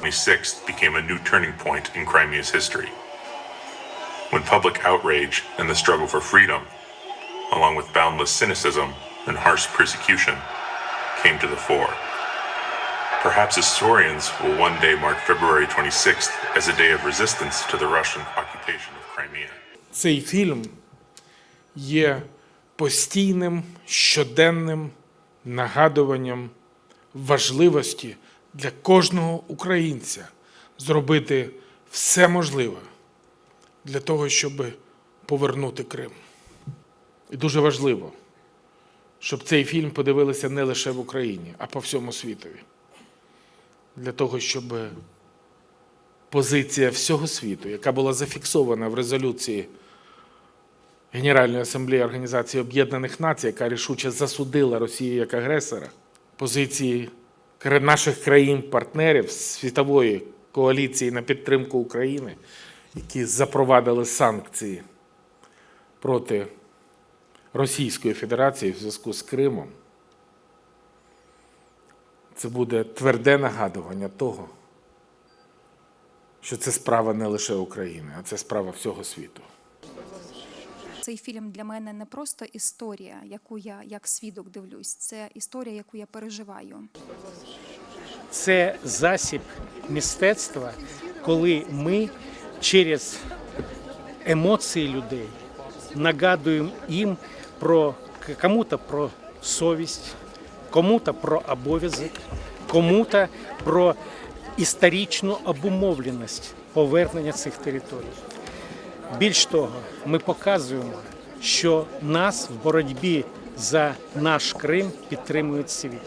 26th became a new turning point in Crimea's history. When public outrage and the struggle for freedom, along with boundless cynicism and harsh persecution, came to the fore. Perhaps historians will one day mark February 26th as a day of resistance to the Russian occupation of Crimea. Цей фільм є постійним щоденним нагадуванням важливості для кожного українця зробити все можливе для того, щоб повернути Крим. І дуже важливо, щоб цей фільм подивилися не лише в Україні, а по всьому світові. Для того, щоб позиція всього світу, яка була зафіксована в резолюції Генеральної асамблеї Організації Об'єднаних Націй, яка рішуче засудила Росію як агресора, позиції наших країн-партнерів світової коаліції на підтримку України, які запровадили санкції проти Російської Федерації в зв'язку з Кримом. Це буде тверде нагадування того, що це справа не лише України, а це справа всього світу. Цей фільм для мене не просто історія, яку я як свідок дивлюсь, це історія, яку я переживаю. це засіб мистецтва, коли ми через емоції людей нагадуємо їм про кому-то про совість, кому-то про обов'язок, кому-то про історичну обумовленість повернення цих територій. Більш того, ми показуємо, що нас в боротьбі за наш Крим підтримують світ.